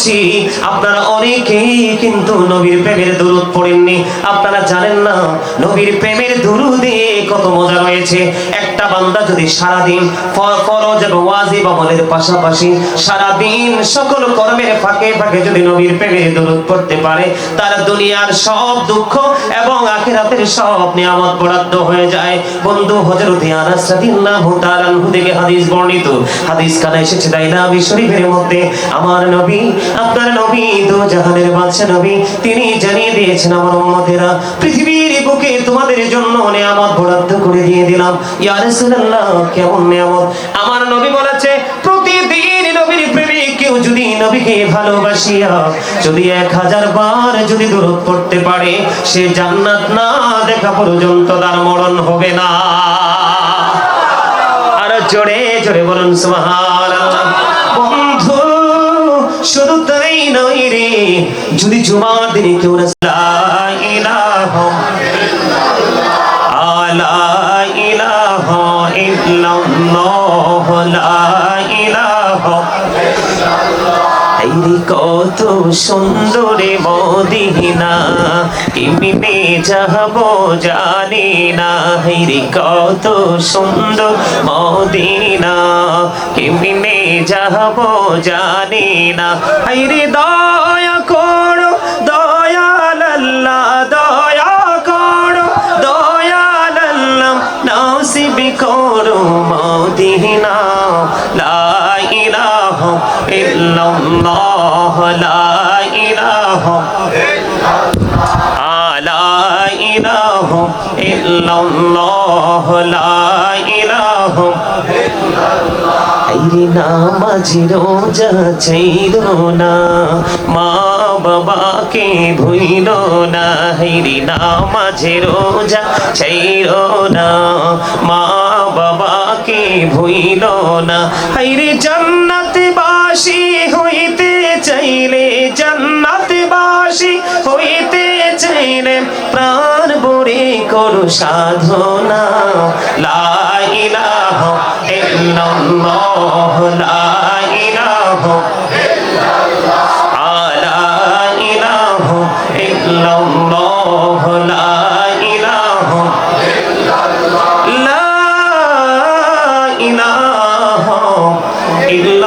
বলেছি, আপনারা অনেকেই কিন্তু নবীর প্রেমের দুরুদ পড়েননি। আপনারা জানেন না, নবীর প্রেমের দুরুদে কত মজা রয়েছে। একটা বান্দা যদি সারাদিন ফরজ এবং ওয়াজিব আমলের পাশাপাশি সারাদিন সকল কর্মের ফাঁকে ফাঁকে যদি নবীর প্রেমের দুরুদ পড়তে পারে, তার দুনিয়ার সব দুঃখ এবং আখিরাতের সব নিয়ামত বরাদ্দ হয়ে যায়। বন্ধু, হযরত আনাস রাদিয়াল্লাহু তাআলা থেকে হাদিস বর্ণিত। হাদিস কানে এসেছে দাইলাবি শরীফের মধ্যে, আমার নবী আপনার নবী দু জাহানের বাদশা নবী, তিনি জানিয়ে দিয়েছেন আমার উম্মতেরা, পৃথিবীর বুকে তোমাদের জন্য নিয়ামত বরাদ্দ করে দিয়ে দিলাম। ইয়া রাসূলুল্লাহ, কেমন নিয়ামত? আমার নবী বলেছে, প্রতিদিন নবীর প্রেমে কেউ যদি নবীকে ভালোবাসিয়া, যদি এক হাজার বার যদি দূরত পড়তে পারে, সে জান্নাত না দেখা পর্যন্ত তার মরণ হবে না। আর জোরে জোরে বলুন বন্ধু শুধু তাই নয় রে যদি জুমার দিনে কেউ আলা ইলাহ ইল্লাল্লাহ লা আইরে কত সুন্দরে মদিনা কেমনে যাব জানি না। হাইরে কত সুন্দর মদিনা কেমনে যাব জানি না। হাইরে দয়া করো দয়াল আল্লাহ দয়া করো দয়াল আল্লাহ নসিব করো মদিনা। ইল্লাল্লাহ, লা ইলাহা লা ইলাহা ইল্লাল্লাহ, লা ইলাহা আইরে নামাজি রোজা চাইল না, মা বাবাকে ভুইল না। হাইরে নামাজি রোজা চাইল না, মা বাবাকে ভুইল না। হাইরে জান্নাত বাসি হইতে চাইলে জান্নাত বাসি হইতে চাইলে প্রাণ বরে করো সাধনা। লা ইলাহা ইল্লাল্লাহ, লা লা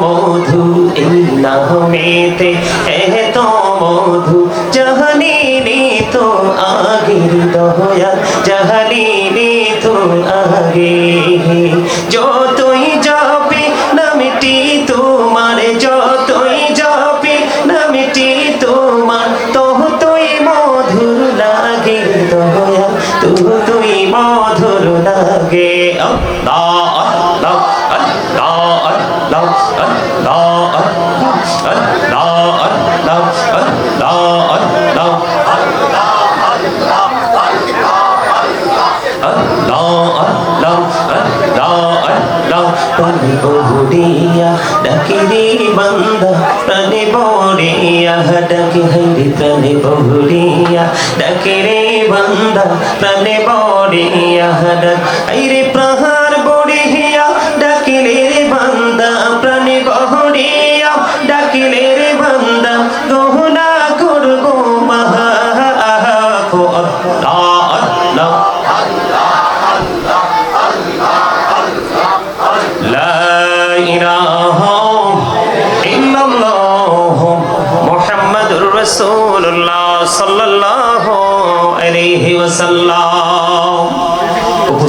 মধু এই নামেতে এত মধু জাহানিনি তো আগের দয়া জাহানিনি তো আগে দিয়া ডাকিরি বান্দা, প্রাণে বরিয়া ডাকি হাইরে প্রাণে বহরিয়া। ডাকিরে বান্দা, প্রাণে বরিয়া ডাক হাইরে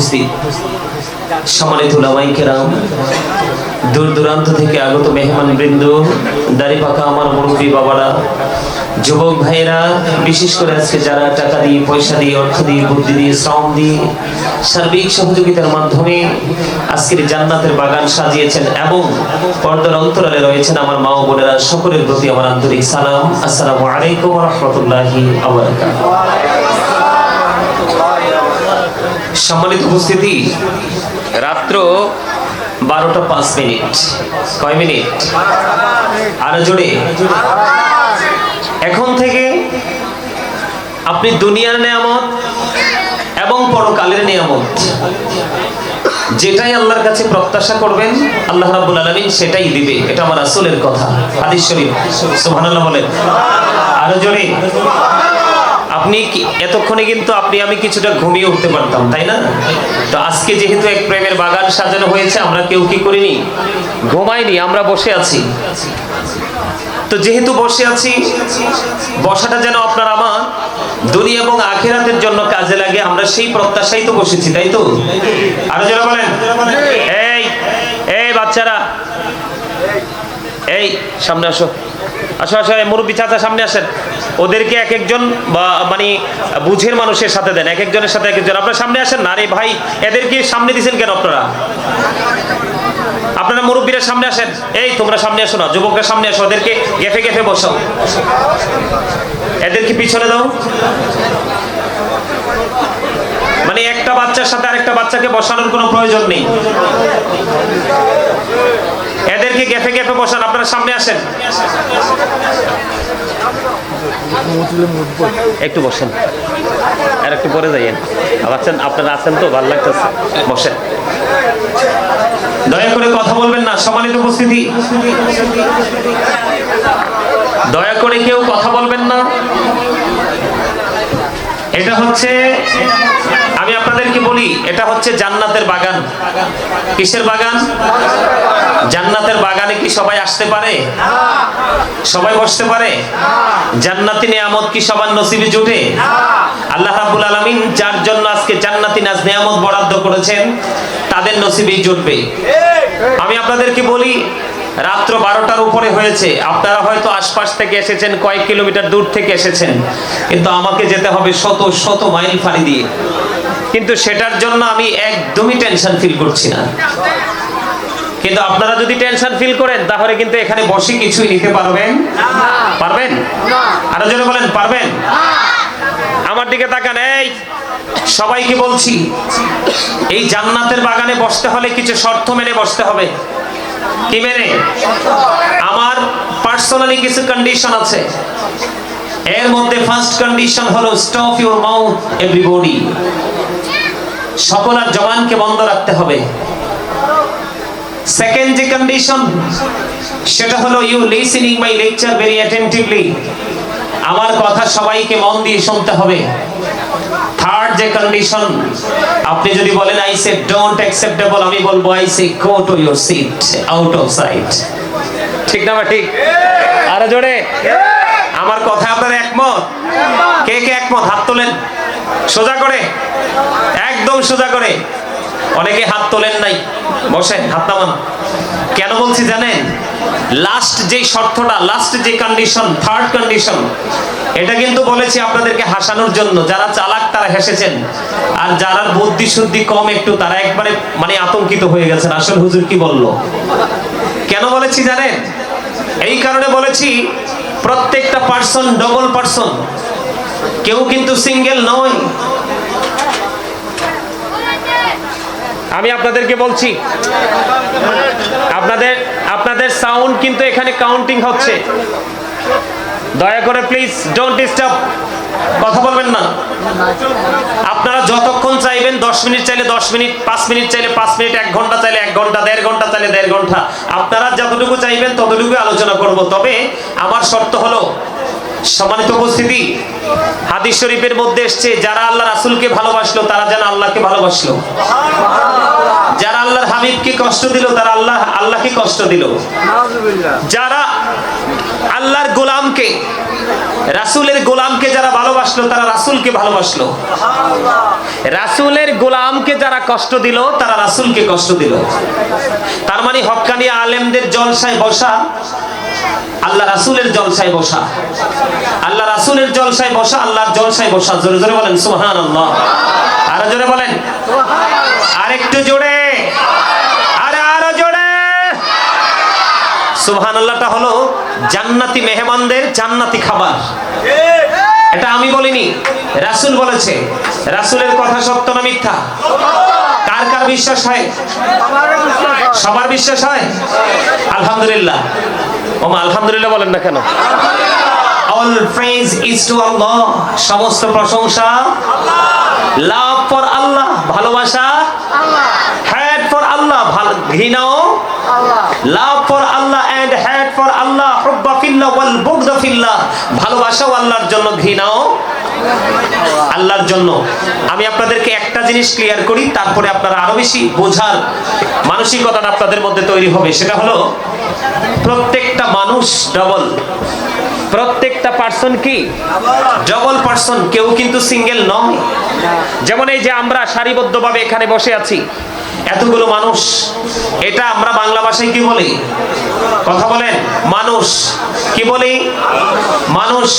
উপস্থিত সম্মানিত উলামায়ে দূর দূরান্ত থেকে আগত মেহমান বৃন্দ দাড়ি পাকা আমার মুরব্বী বাবারা, যুবক ভাইয়েরা, বিশেষ করে আজকে যারা টাকা দিয়ে, পয়সা দিয়ে, অর্থ দিয়ে, বুদ্ধি দিয়ে, শ্রম দিয়ে সার্বিক সহযোগিতার মাধ্যমে আজকের জান্নাতের বাগান সাজিয়েছেন এবং পর্দার অন্তরালে রয়েছেন আমার মা ও বোনেরা, সকলের প্রতি আমার আন্তরিক সালাম। আসসালামু আলাইকুম রহমতুল্লাহি সম্মানিত উপস্থিতি, রাত্র বারোটা পাঁচ মিনিট। কয় মিনিট? আরও জোরে। এখন থেকে আপনি দুনিয়ার নিয়ামত এবং পরকালের নিয়ামত, যেটাই আল্লাহর কাছে প্রত্যাশা করবেন, আল্লাহ রাব্বুল আলামিন সেটাই দিবে। এটা আমার আসলের কথা, হাদিস শরীফ। সুবহানাল্লাহ বলেন। আরও জোরে। আপনি এতক্ষণে কিন্তু আপনি, আমি কিছুটা ঘুমিয়ে উঠতে পারতাম, তাই না? তো আজকে যেহেতু এক প্রেমের বাগান সাজানো হয়েছে, আমরা কেউ কি করিনি? ঘুমাইনি, আমরা বসে আছি। তো যেহেতু বসে আছি, বসাটা যেন আপনার আমার দুনিয়া এবং আখেরাতের জন্য কাজে লাগে, আমরা সেই প্রত্যাশাই তো বসেছি, তাই তো? আরও যারা বলেন। এই এই বাচ্চারা। এই, সামনে আসো। আসো আসো মুরব্বী চাচা সামনে আসেন। ওদেরকে এক একজন মানে বুঝের মানুষের সাথে দেন, এক একজনের সাথে এক একজন। আপনারা সামনে আসেন না? রে ভাই, এদেরকে সামনে দিছেন কেন আপনারা? আপনারা মুরব্বীরা সামনে আসেন। এই, তোমরা সামনে আসো না, যুবকরা সামনে আসো, ওদেরকে গেফে গেফে বসাও। এদেরকে পিছনে দাও। মানে একটা বাচ্চার সাথে আরেকটা বাচ্চাকে বসানোর কোনো প্রয়োজন নেই। এদেরকে গেফে গেফে বসান, আপনারা সামনে আসেন। একটু বসেন। আর একটু পরে যাইয়েন। আছেন? আপনারা আছেন তো? ভালো লাগতেছে। বসেন। দয়া করে কথা বলবেন না সম্মানিত উপস্থিতি। দয়া করে কেউ কথা বলবেন না। এটা হচ্ছে আমি আপনাদেরকে বলি, এটা হচ্ছে জান্নাতের বাগান। কিসের বাগান? জান্নাতের বাগানে কি সবাই আসতে পারে? সবাই বসতে পারে? জান্নাতি নিয়ামত কি সবার নসিবে জুটে? আল্লাহ রাব্বুল আলামিন যার জন্য আজকে জান্নাতি নাজ নিয়ামত বরাদ্দ করেছেন, তাদের নসিবেই জুটবে। আমি আপনাদেরকে বলি, রাত্র বারোটার উপরে হয়েছে। আপনারা হয়তো আশপাশ থেকে এসেছেন, কয়েক কিলোমিটার দূর থেকে এসেছেন। কিন্তু আমাকে যেতে হবে শত শত মাইল ফাড়ি দিয়ে। কিন্তু সেটার জন্য আমি একদমই টেনশন ফিল করছি না। কিন্তু আপনারা যদি টেনশন ফিল করেন তাহলে কিন্তু এখানে বসে কিছুই নিতে পারবেন। পারবেন? আরও জনে বলেন পারবেন? আমার দিকে তাকান এই সবাইকে বলছি এই জান্নাতের বাগানে বসতে হলে কিছু শর্ত মেনে বসতে হবে। কি মেনে? আমার পার্সোনালি কিছু কন্ডিশন আছে। এর মধ্যে ফার্স্ট কন্ডিশন হলো স্টপ ইউর মাউথ এভরিবডি সকল আর জবানকে বন্ধ রাখতে হবে। সেকেন্ড যে কন্ডিশন সেটা হলো you listening my lecture very attentively আমার কথা সবাইকে মন দিয়ে শুনতে হবে। থার্ড যে কন্ডিশন আপনি যদি বলেন আই সে ডোন্ট অ্যাকসেপ্টেবল আমি বলব I say go to your seat out of sight ঠিক না ঠিক? আরে জোরে? আমার কথা আপনার একমত? কে কে একমত? হাত তোলেন। সোজা করে। একদম সোজা করে? অনেকে হাত তোলেন নাই। বসেন, হাত নামান। কেন বলছি জানেন? লাস্ট যে শর্তটা লাস্ট যে কন্ডিশন থার্ড কন্ডিশন এটা কিন্তু বলেছি আপনাদেরকে হাসানোর জন্য। যারা চালাক, তারা হেসেছেন। আর যারা বুদ্ধি শুদ্ধি কম একটু, তারা একবারে মানে আতঙ্কিত হয়ে গেছেন। আসল হুজুর কি বলল? কেন বলেছি জানেন? এই কারণে বলেছি, প্রত্যেকটা পার্সন ডবল পার্সন কেউ কিন্তু সিঙ্গেল নয়। আমি আপনাদেরকে বলছি, আপনাদের আপনাদের সাউন্ড কিন্তু এখানে কাউন্টিং হচ্ছে। দয়া করে প্লিজ ডোন্ট ডিস্টার্ব কথা বলবেন না। আপনারা যতক্ষণ চাইবেন, দশ মিনিট চাইলে দশ মিনিট, পাঁচ মিনিট চাইলে পাঁচ মিনিট, এক ঘণ্টা চাইলে এক ঘণ্টা, দেড় ঘণ্টা চাইলে দেড় ঘণ্টা। আপনারা যতটুকু চাইবেন ততটুকু আলোচনা করব। তবে আমার শর্ত হলো সম্মানিত উপস্থিতি হাদিস শরীফের মধ্যে এসছে যারা আল্লাহ রাসুলকে ভালোবাসলো তারা যেন আল্লাহকে ভালোবাসলো। যারা আল্লাহর হাবিবকে কষ্ট দিল তারা আল্লাহ আল্লাহকে কষ্ট দিল। যারা আল্লাহর গোলামকে রাসূলের গোলামকে যারা ভালোবাসলো, তারা রাসূলকে ভালোবাসলো। রাসূলের গোলামকে যারা কষ্ট দিল, তারা রাসূলকে কষ্ট দিল। তার মানে হক্কানি আলেমদের জলসায় বসা, আল্লাহ রাসূলের জলসায় বসা। আল্লাহ রাসূলের জলসায় বসা, আল্লাহর জলসায় বসা। জোরে জোরে বলেন, সুবহানাল্লাহ। আরও জোরে বলেন। আরেকটু জোরে আরে আরও জোরে সুবহানাল্লাহটা হলো জান্নাতি মেহমানদের জান্নাতি খাবার। এটা আমি বলিনি রাসূল বলেছে রাসূলের কথা সত্য না মিথ্যা? কার কার বিশ্বাস হয়? সবার বিশ্বাস হয়? আলহামদুলিল্লাহ। ওমা আলহামদুলিল্লাহ বলেন না কেন? All praise is to Allah সমস্ত প্রশংসা লাভ ফর আল্লাহ ভালোবাসা হ্যাট ফর আল্লাহ ভালো ঘৃণাও love for Allah and hate for Allah হুব্বা ফিল্লাহ ওয়াল বুগদা ফিল্লাহ ভালোবাসাও আল্লাহর জন্য, ঘৃণাও আল্লাহর জন্য। আমি আপনাদেরকে একটা জিনিস ক্লিয়ার করি, তারপরে আপনারা আরও বেশি বোঝার মানসিকতাটা আপনাদের মধ্যে তৈরি হবে। সেটা হলো, প্রত্যেকটা মানুষ ডবল প্রত্যেকটা পার্সন কি? ডবল পার্সন কেউ কিন্তু সিঙ্গেল নয়। যেমন এই যে আমরা সারিবদ্ধভাবে এখানে বসে আছি, এতগুলো মানুষ, এটা আমরা বাংলা ভাষায় কি বলি? কথা বলেন, মানুষ। কি বলি? মানুষ।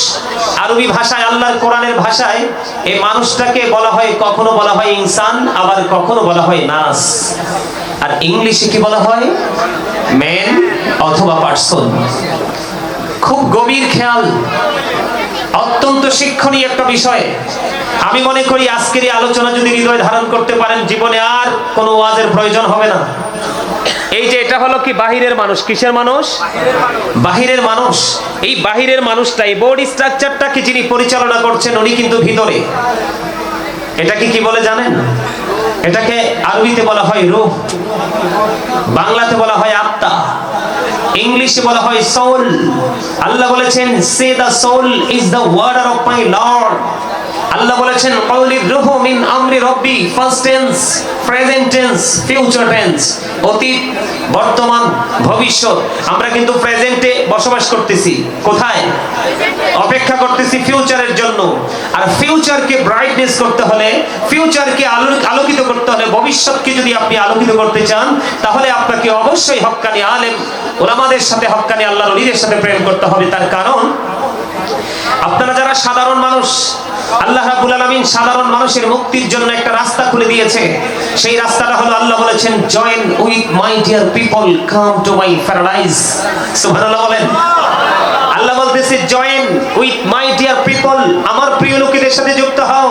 আরবি ভাষায়, আল্লাহর কোরআনের ভাষায় এই মানুষটাকে বলা হয়, কখনো বলা হয় ইনসান, আবার কখনো বলা হয় নাস। আর ইংলিশে কি বলা হয়? ম্যান অথবা পার্সন খুব গভীর খেয়াল অত্যন্ত শিক্ষণীয় একটা বিষয়। আমি মনে করি আজকের এই আলোচনা যদি হৃদয় ধারণ করতে পারেন জীবনে আর কোনো ওয়াজের প্রয়োজন হবে না। এই যে এটা হলো কি বাহিরের মানুষ? কিসের মানুষ? বাহিরের মানুষ। এই বাহিরের মানুষটা এই বডি স্ট্রাকচারটাকে যিনি পরিচালনা করছেন উনি কিন্তু ভিতরে। এটাকে কি বলে জানেন? এটাকে আরবিতে বলা হয় রূহ বাংলাতে বলা হয় আত্মা। ইংলিশে বলা হয় সোল আল্লাহ বলেছেন say the soul is the order of my lord Allah বলেছেন কওলি রুহু মিন আমরি রব্বি first tense present tense future tense অতীত, বর্তমান, ভবিষ্যৎ। আমরা কিন্তু প্রেজেন্টে বসবাস করতেছি। কোথায়? অপেক্ষা করতেছি ফিউচারের জন্য। আর ফিউচারকে ব্রাইটনেস করতে হলে ফিউচারকে আলো- আলোকিত করতে হলে, ভবিষ্যৎকে যদি আপনি আলোকিত করতে চান, তাহলে আপনাকে অবশ্যই হক্কানি আলেম ওলামাদের সাথে, হক্কানি আল্লাহর ওলিদের সাথে প্রেম করতে হবে। তার কারণ আপনারা যারা সাধারণ মানুষ, আল্লাহ রাব্বুল আলামিন সাধারণ মানুষের মুক্তির জন্য একটা রাস্তা খুলে দিয়েছে। সেই রাস্তাটা হলো আল্লাহ বলেছেন join with my dear people come to my paradise সুবহানাল্লাহ বলেন। আল্লাহ বলতেছে join with my dear people আমার প্রিয় লোকেদের সাথে যুক্ত হও।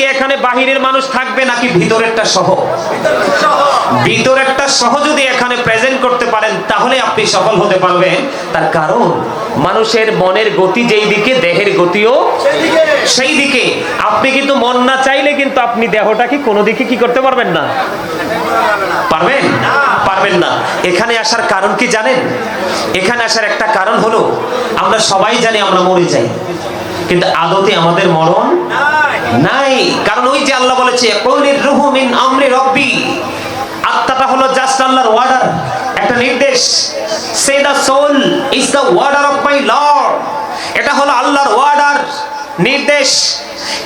কি এখানে বাহিরের মানুষ থাকবে নাকি ভিতরেরটা সহ? ভিতরেরটা সহ যদি এখানে প্রেজেন্ট করতে পারেন, তাহলে আপনি সফল হতে পারবেন। তার কারণ, মানুষের মনের গতি যেই দিকে, দেহের গতিও সেই দিকে। আপনি কিন্তু মন না চাইলে কিন্তু আপনি দেহটাকে কোনো দিকে কি করতে পারবেন না। পারবেন? পারবেন না। এখানে আসার কারণ কি জানেন? এখানে আসার একটা কারণ হলো, আমরা সবাই জানি আমরা মরে যাই, কিন্তু আদতে আমাদের মরণ নাই, কারণ ওই যে আল্লাহ বলেছে কৌলির রুহু মিন আমরি রব্বি। আত্মাটা হলো জাস্ট আল্লাহর ওয়ার্ডার একটা নির্দেশ। Say the soul is the order of my lord এটা হলো আল্লাহর ওয়ার্ডার নির্দেশ।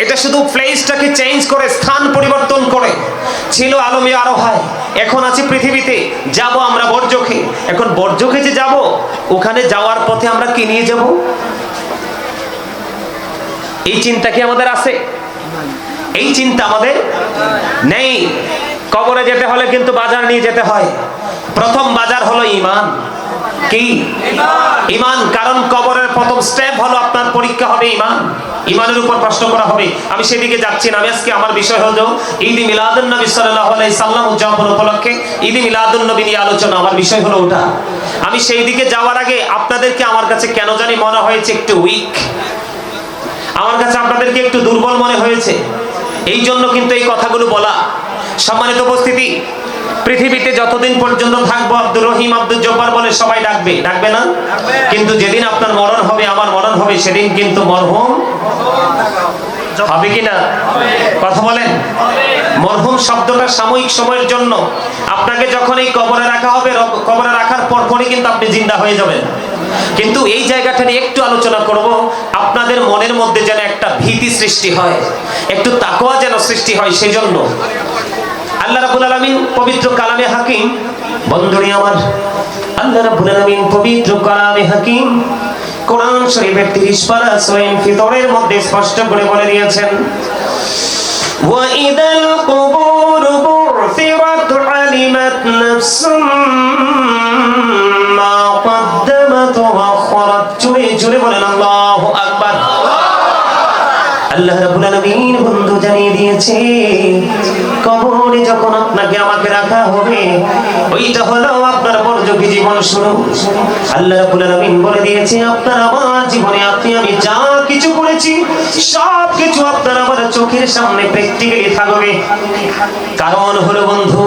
এটা শুধু প্লেসটাকে চেঞ্জ করে, স্থান পরিবর্তন করে। ছিল আলমী আরোহায়, এখন আছি পৃথিবীতে, যাব আমরা বর্জখে এখন বর্জখে যে যাব, ওখানে যাওয়ার পথে আমরা কি নিয়ে যাব? এই চিন্তা কি আমাদের আছে? এই চিন্তা আমাদের নেই। কবরে যেতে হলে কিন্তু বাজার নিয়ে যেতে হয়। প্রথম বাজার হলো ইমান কি? ইমান কারণ কবরের প্রথম স্টেপ হলো আপনার পরীক্ষা হবে ইমান ইমানের উপর প্রশ্ন করা হবে। আমি সেদিকে যাচ্ছি না। আমি আজকে আমার বিষয় হলো ঈদ মিলাদুন নবী সাল্লাল্লাহু আলাইহি সাল্লাম উদযাপন উপলক্ষে ঈদ মিলাদুন নবী নিয়ে আলোচনা। আমার বিষয় হলো ওটা। আমি সেই দিকে যাওয়ার আগে আপনাদেরকে আমার কাছে কেন জানি মনে হয়েছে একটু উইক আমার কাছে আপনাদেরকে একটু দুর্বল মনে হয়েছে। এই জন্য কিন্তু এই কথাগুলো বলা। সম্মানিত উপস্থিতি, পৃথিবীতে যতদিন পর্যন্ত থাকব, আব্দুর রহিম আব্দুল জব্বার বলে সবাই ডাকবে। ডাকবে না? কিন্তু যেদিন আপনার মরণ হবে, আমার মরণ হবে, সেদিন কিন্তু মরহুম হবে কি না কথা বলেন। মরহুম শব্দটা সাময়িক সময়ের জন্য। আপনাকে যখন এই কবরে রাখা হবে কবরে রাখার পরপরই কিন্তু আপনি জিন্দা হয়ে যাবেন। কিন্তু এই জায়গাটা নিয়ে একটু আলোচনা করব আপনাদের মনের মধ্যে যেন একটা ভীতি সৃষ্টি হয় একটু তাকওয়া যেন সৃষ্টি হয় সেই জন্য আল্লাহ রাব্বুল আলামিন পবিত্র কালামে হাকিম বন্ধুরি আমার আল্লাহ রাব্বুল আলামিন পবিত্র কালামে হাকিম কোরআন শরীফের 30 পারা সূরা ফিতরের মধ্যে স্পষ্ট করে বলে দিয়েছেন وإذا القبور بعثرت علمت نفس ما জোরে বলেন আল্লাহ আকবার। আল্লাহ রাব্বুল আলামিন জানিয়ে দিয়েছে, কবরে যখন আপনাকে আমাকে রাখা হবে, ওইটা হলো আপনার পরযোগী জীবন শুরু। আল্লাহ রাব্বুল আলামিন বলে দিয়েছে, আপনার আমার জীবনে আপনি, আমি যা কিছু করেছি, সব কিছু আপনার আমার চোখের সামনে প্র্যাকটিক্যালি থাকবে। কারণ হলো বন্ধু,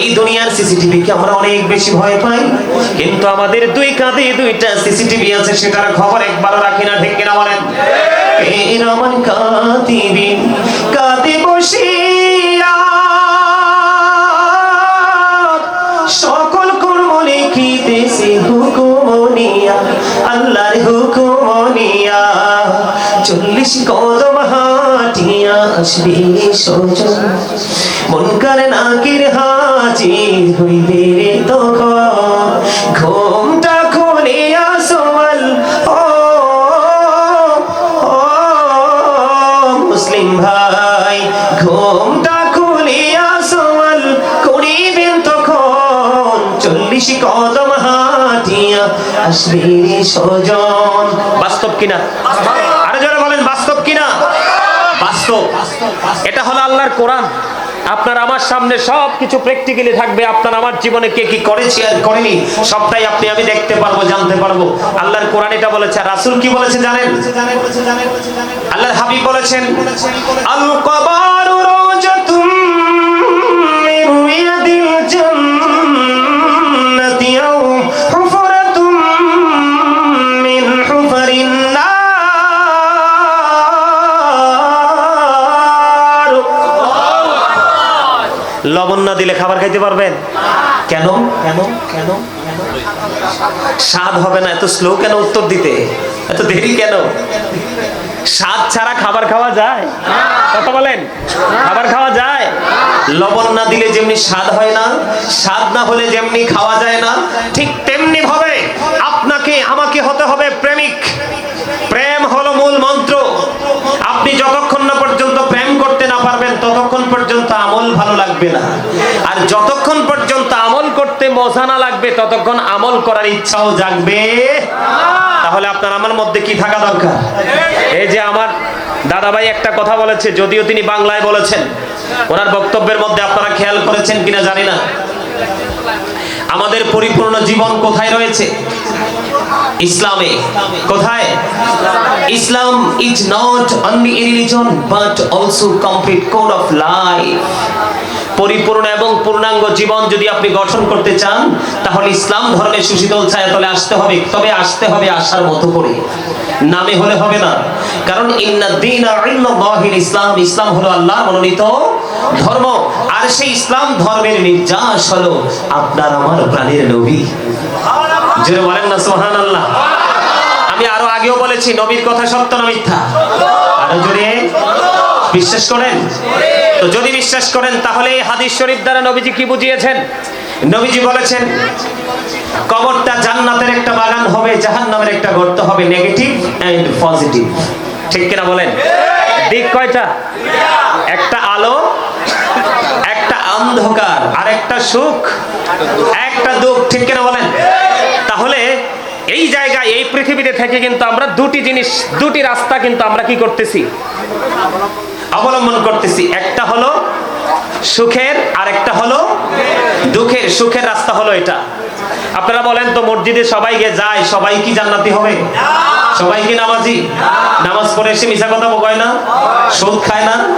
এই দুনিয়ার সিসিটিভি কে আমরা অনেক বেশি ভয় পাই, কিন্তু আমাদের দুই কাঁধে দুইটা সিসিটিভি আছে, সেটার খবর একবারও রাখি না, ঠিক কিনা বলেন? এরমান কাতিবিন কাতে বসিয়া সকল কর্ম লিখিতেছে হুকুমনিয়া, আল্লাহর হুকুমনিয়া। চল্লিশ কদম হাটিয়া আসবে সজন মন করে নাকির হাজির হইবে আসবে সজন। বাস্তব কিনা? আরও যারা বলেন, বাস্তব কিনা? বাস্তব। এটা হলো আল্লাহর কোরআন। আপনার আমার সামনে সব কিছু প্র্যাকটিক্যালি থাকবে। আপনার আমার জীবনে কে কি করেছি আর করেনি, সবটাই আপনি, আমি দেখতে পারব, জানতে পারব। আল্লাহর কোরআন এটা বলেছে। রাসূল কি বলেছে জানেন? আল্লাহর হাবিব বলেছেন, আল কবারু রাজাতুম মিন রিয়াদিল জান্নাতি না দিলে খাবার খাইতে পারবেন? কেন? কেন? কেন? স্বাদ হবে না, এত স্লো কেন উত্তর দিতে? এত দেরি কেন? স্বাদ ছাড়া খাবার খাওয়া যায়? কথা বলেন। খাবার খাওয়া যায়? লবণ না দিলে যেমনি স্বাদ হয় না, স্বাদ না হলে যেমনি খাওয়া যায় না, ঠিক তেমনি ভাবে আপনাকে, আমাকে হতে হবে প্রেমিক প্রেম হলো মূল মন্ত্র আপনি যতক্ষণ না পর্যন্ত প্রেম করতে না পারবেন ততক্ষণ পর্যন্ত আমল ভালো লাগবে না আর যতক্ষণ পর্যন্ত আমল করতে মজা না লাগবে, ততক্ষণ আমল করার ইচ্ছাও জাগবে। তাহলে আপনার আমার মধ্যে কি থাকা দরকার? এই যে আমার দাদাভাই একটা কথা বলেছে, যদিও তিনি বাংলায় বলেছেন, ওনার বক্তব্যের মধ্যে আপনারা খেয়াল করেছেন কিনা জানি না। আমাদের পরিপূর্ণ জীবন কোথায় রয়েছে? ইসলামে। কোথায়? Islam is not only religion but also complete code of life পরিপূর্ণ এবং পূর্ণাঙ্গ জীবন যদি আপনি গঠন করতে চান, তাহলে ইসলাম ধর্মের সুশীতল ছায়াতলে আসতে হবে, তবে আসতে হবে আসার মতো করে নামে হলে হবে না। কারণ ইসলাম ইসলাম হলো আল্লাহ মনোনীত ধর্ম। আর সেই ইসলাম ধর্মের নির্যাস হলো আপনার আমার প্রাণের নবী। জোরে বলেন না সোহান আল্লাহ আমি আরও আগেও বলেছি, নবীর কথা সত্য না মিথ্যা? আরও জোরে। বিশ্বাস করেন? তো যদি বিশ্বাস করেন, তাহলে এই হাদিস শরীফ দ্বারা নবীজি কি বুঝিয়েছেন? নবীজি বলেছেন, কবরটা জান্নাতের একটা বাগান হবে, জাহান্নামের একটা গর্ত হবে নেগেটিভ এন্ড পজিটিভ ঠিক কিনা বলেন? দিক কয়টা? একটা আলো, একটা অন্ধকার আর একটা সুখ, একটা দুঃখ। ঠিক কিনা বলেন? তাহলে এই জায়গায়, এই পৃথিবীতে থেকে কিন্তু আমরা দুটি জিনিস, দুটি রাস্তা কিন্তু আমরা কি করতেছি? অবলম্বন করতেছি। একটা হলো সুখের আর একটা হলো দুঃখের। সুখের রাস্তা হলো এটা। আপনারা বলেন তো, মসজিদে সবাই গিয়ে যায়, সবাই কি জান্নাতি হবে? সবাই কি নামাজি? নামাজ পড়ে এসে মিশা কথা বকায় না? সুদ খায় না?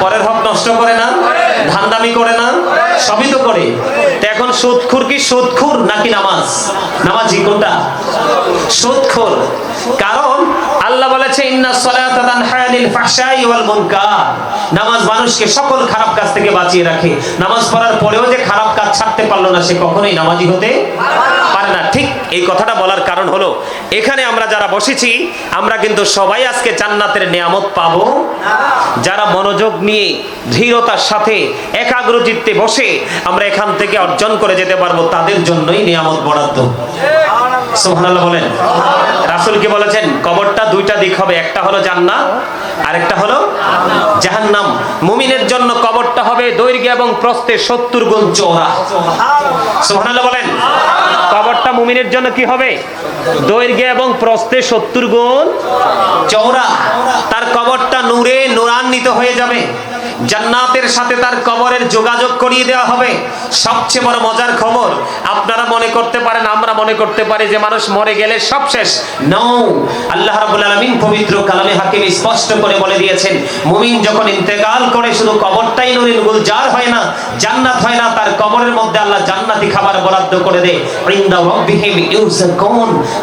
পরের হক নষ্ট করে না? ধান্দামি করে না? সবই তো করে। তো এখন সুদখুর কি সুদখুর নাকি নামাজ? নামাজি কোনটা? সুদখুর। কারণ আল্লাহ বলেছে, ইন্না সলাতা তানহা আনিল ফাহশাই ওয়াল মুনকার। নামাজ মানুষকে সকল খারাপ কাজ থেকে বাঁচিয়ে রাখে। নামাজ পড়ার পরেও যে খারাপ কাজ ছাড়তে পারল না, সে কখনোই নামাজি হতে পারে না। ঠিক এই কথাটা বলার কারণ হলো, এখানে আমরা যারা বসেছি, আমরা কিন্তু সবাই আজকে জান্নাতের নিয়ামত পাবো। যারা মনোযোগ নিয়ে, ধীরতার সাথে একাগ্র চিত্তে বসে আমরা এখান থেকে অর্জন করে যেতে পারব, তাদের জন্যই নিয়ামত বরাদ্দ। সুবহানাল্লাহ বলেন। রাসূল কি বলেছেন? কবরটা দুইটা দিক হবে, একটা হলো জান্নাত, আরেকটা হলো জাহান্নাম। মুমিনের জন্য কবরটা হবে দৈর্ঘ্য এবং প্রস্থে 70 গুণ চওড়া। সুবহানাল্লাহ বলেন। কবরটা মুমিনের জন্য কি হবে? দৈর্ঘ্য এবং প্রস্থে 70 গুণ চওড়া। তার কবরটা নূরে নূরান্বিত হয়ে যাবে। জান্নাতের সাথে তার কবরের যোগাযোগ করিয়ে দেওয়া হবে। সবচেয়ে বড় মজার খবর, আপনারা মনে করতে পারেন, আমরা মনে করতে পারি যে মানুষ মরে গেলে সব শেষ। নও আল্লাহ রাব্বুল আলামিন পবিত্র কালামে হাকিম স্পষ্ট করে বলে দিয়েছেন, মুমিন যখন ইন্তেকাল করে শুধু কবরটাই নুরিন গুলজার হয় না, জান্নাত হয় না, তার কবরের মধ্যে আল্লাহ জান্নাতি খাবার বরাদ্দ করে দেয়। ইনদা রাব্বিহিম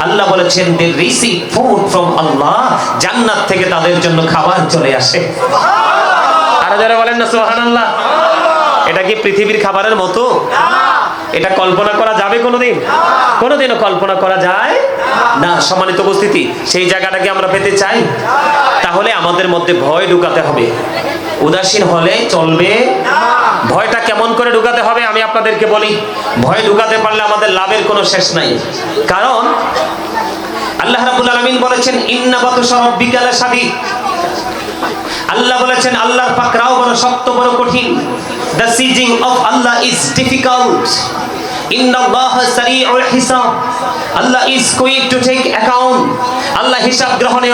আল্লাহ বলেছেন they receive food from Allah জান্নাত থেকে তাদের জন্য খাবার চলে আসে। আরও যারা বলেন না, সুবহানাল্লাহ। এটা কি পৃথিবীর খাবারের মতো? এটা কল্পনা করা যাবে কোনোদিন? কোনোদিনও কল্পনা করা যায় না। সম্মানিত উপস্থিতি, সেই জায়গাটাকে আমরা পেতে চাই। তাহলে আমাদের মধ্যে ভয় ঢুকাতে হবে। উদাসীন হলে চলবে। ভয়টা কেমন করে ঢুকাতে হবে আমি আপনাদেরকে বলি। ভয় ঢুকাতে পারলে আমাদের লাভের কোনো শেষ নাই। কারণ আল্লাহ রাব্বুল আলামিন বলেছেন ইন্না বাতুশা রাব্বিকা লাশাদীদ আল্লাহ বলেছেন, আল্লাহর পাকরাও বড় শক্ত, বড় কঠিন। The seizing of Allah is difficult Allah is to Allah হিসাব গ্রহণে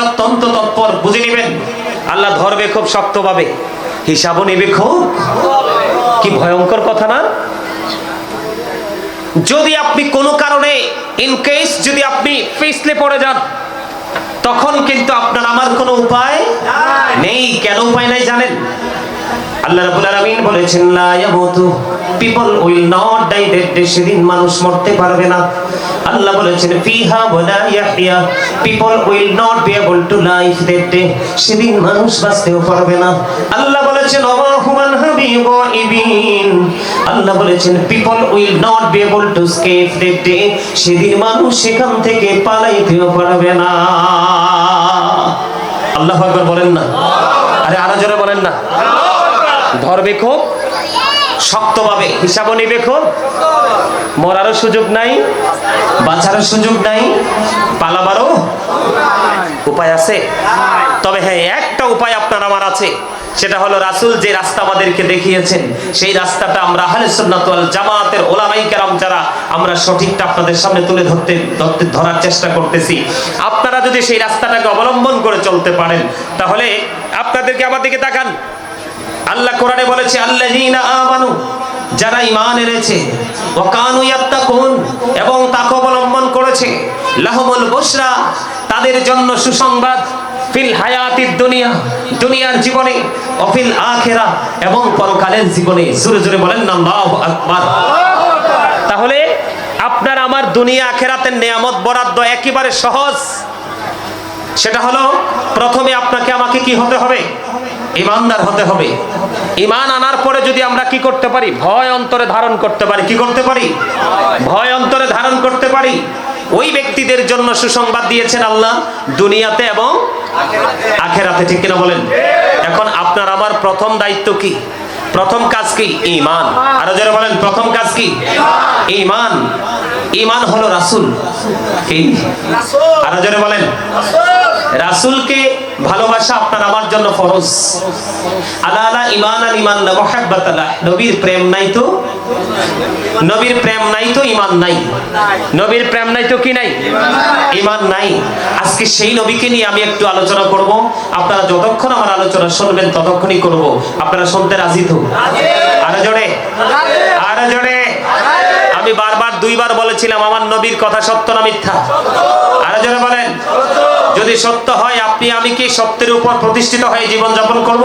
হিসাবও নেবে খুব। কি ভয়ঙ্কর কথা না? যদি আপনি কোনো কারণে ইন কেস যদি আপনি পিছলে পড়ে যান, তখন কিন্তু আপনার আমার কোনো উপায় কেন উপায় নাই জানেন? সেদিন মানুষ আল্লাহ বলেছেন আল্লাহ বলেছেন people will not to escape day সেদিন মানুষ সেখান থেকে পালাইতেও পারবে না। আল্লাহ বলেন না? আরে আরও জোরে বলেন না। ধরবে খুব? শক্তভাবে হিসাবও নিবে খুব মরারও সুযোগ নাই, বাঁচারও সুযোগ নাই, পালাবারও উপায় আছে। তবে হ্যাঁ একটা উপায় আপনার আমার আছে, সেটা হলো রাসূল যে রাস্তা আমাদেরকে দেখিয়েছেন, সেই রাস্তাটা আমরা আহলে সুন্নাত ওয়াল জামাতের ওলামাই কেরাম যারা, আমরা সঠিকটা আপনাদের সামনে তুলে ধরতে ধরতে, ধরার চেষ্টা করতেছি। আপনারা যদি সেই রাস্তাটাকে অবলম্বন করে চলতে পারেন, তাহলে আপনাদেরকে আমার দিকে তাকান। আল্লাহ কোরআনে বলেছে, আল্লাযীনা আমানু যারা ঈমান এনেছে, ওয়া কানু ইয়াত্তাকুন এবং তাকে অবলম্বন করেছে, লাহুমুল বুশরা তাদের জন্য সুসংবাদ, ফিল হায়াতিদ দুনিয়া দুনিয়ার জীবনে অফিল আখেরা এবং পরকালের জীবনে। জোরে জোরে বলেন, আল্লাহু আকবার তাহলে, আপনার আমার দুনিয়া আখেরাতের নিয়ামত বরাদ্দ একেবারে সহজ। সেটা হলো, প্রথমে আপনাকে আমাকে কি হতে হবে? ইমানদার হতে হবে। ইমান আনার পরে যদি আমরা কি করতে পারি? ভয় অন্তরে ধারণ করতে পারি। কি করতে পারি? ভয় অন্তরে ধারণ করতে পারি। ওই ব্যক্তিদের জন্য সুসংবাদ দিয়েছেন আল্লাহ দুনিয়াতে এবং আখেরাতে। ঠিক কিনা বলেন? এখন আপনার আমার প্রথম দায়িত্ব কি? প্রথম কাজ কি? ইমান। আরও যারা বলেন, প্রথম কাজ কি? ইমান। ইমান হলো রাসূল। কি? আরও যারা বলেন, রাসূলকে ভালোবাসা আপনার আমার জন্য ফরজ। আলা আলা ইমান আল ইমান না মুহাব্বাত আলা নবীর প্রেম নাই তো? নবীর প্রেম নাই তো, ইমান নাই। নবীর প্রেম নাই তো কি নাই? ইমান নাই। আজকে সেই নবীকে নিয়ে আমি একটু আলোচনা করব। আপনারা যতক্ষণ আমার আলোচনা শুনবেন, ততক্ষণই করব। আপনারা শুনতে রাজি তো? আরও জোরে? আরও জোরে? আমি বারবার, দুইবার বলেছিলাম, আমার নবীর কথা সত্য না মিথ্যা? আরও যারা বলেন। যদি সত্য হয়, আপনি, আমি কি সত্যের উপর প্রতিষ্ঠিত হয়ে জীবন যাপন করব?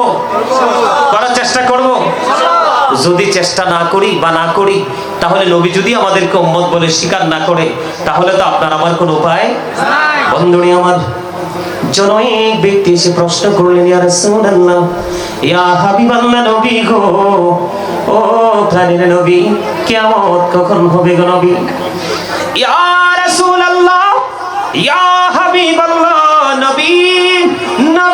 করার চেষ্টা করব? যদি চেষ্টা না করি বা না করি, তাহলে নবী যদি আমাদেরকে উম্মত বলে স্বীকার না করে, তাহলে তো আপনার আমার কোনো উপায় বন্ধুনি আমার জনৈক ব্যক্তি এসে প্রশ্ন করলেন, ইয়া রাসূলুল্লাহ, ইয়া হাবিবাল্লাহ নবী গো, ও প্রাণের নবী, কিয়ামত কখন হবে গো নবী? ইয়া রাসূলুল্লাহ, ইয়া হাবিবাল্লাহ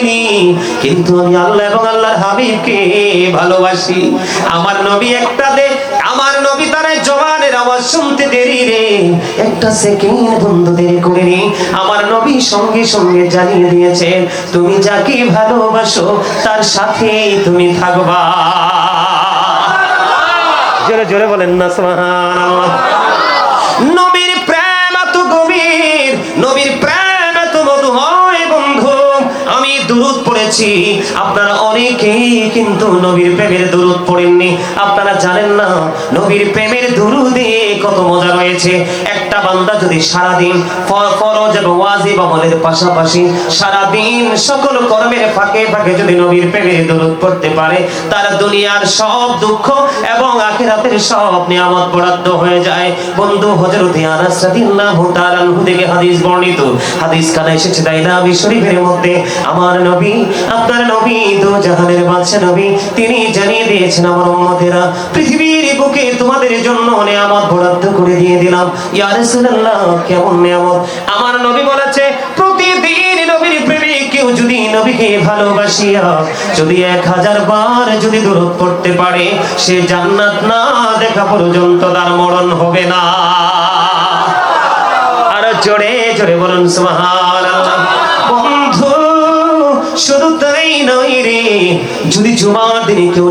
পারিনি কিন্তু আমি আল্লাহ এবং আল্লাহর হাবিবকে ভালোবাসি। আমার নবী একটা দে, আমার নবী তার জবানের আওয়াজ শুনতে দেরি রে। একটা সেকেন্ড বন্ধু দেরি করিনি আমার নবী সঙ্গে সঙ্গে জানিয়ে দিয়েছেন, তুমি যাকে ভালোবাসো, তার সাথে তুমি থাকবা। জোরে জোরে বলেন না, সুবহানাল্লাহ। নবীর দুরুদ পড়েছি আপনারা অনেকেই কিন্তু নবীর প্রেমের দুরুদ পড়েননি। আপনারা জানেন না, নবীর প্রেমের দুরুদে কত মজা রয়েছে। একটা বান্দা যদি সারাদিন ফরজ এবং ওয়াজিব আমলের পাশাপাশি সারাদিন সকল কর্মের ফাঁকে ফাঁকে যদি নবীর প্রেমের দুরুদ পড়তে পারে, তার দুনিয়ার সব দুঃখ এবং আখিরাতের সব নিয়ামত বরাদ্দ হয়ে যায়। বন্ধু, হযরত আনাস রাদিয়াল্লাহু তাআলা থেকে হাদিস বর্ণিত। হাদিস কানে এসেছে তাই না? শরীফের মধ্যে, আমার নবী আপনার নবী দো জাহানের বাদশা নবী, তিনি জানিয়ে দিয়েছেন, আমার উম্মতেরা, পৃথিবীর বুকে তোমাদের জন্য নিয়ামত বরাদ্দ করে দিয়ে দিলাম। ইয়া রাসূলুল্লাহ, কেমন নিয়ামত? আমার নবী বলেছে, প্রতিদিন নবীর প্রেমে কেউ যদি নবীকে ভালোবাসিয়া, যদি এক হাজার বার যদি দূরত পড়তে পারে, সে জান্নাত না দেখা পর্যন্ত তার মরণ হবে না। আর জোরে জোরে বলুন বন্ধু শুধু তাই নয় রে যদি জুমার দিনে কেউ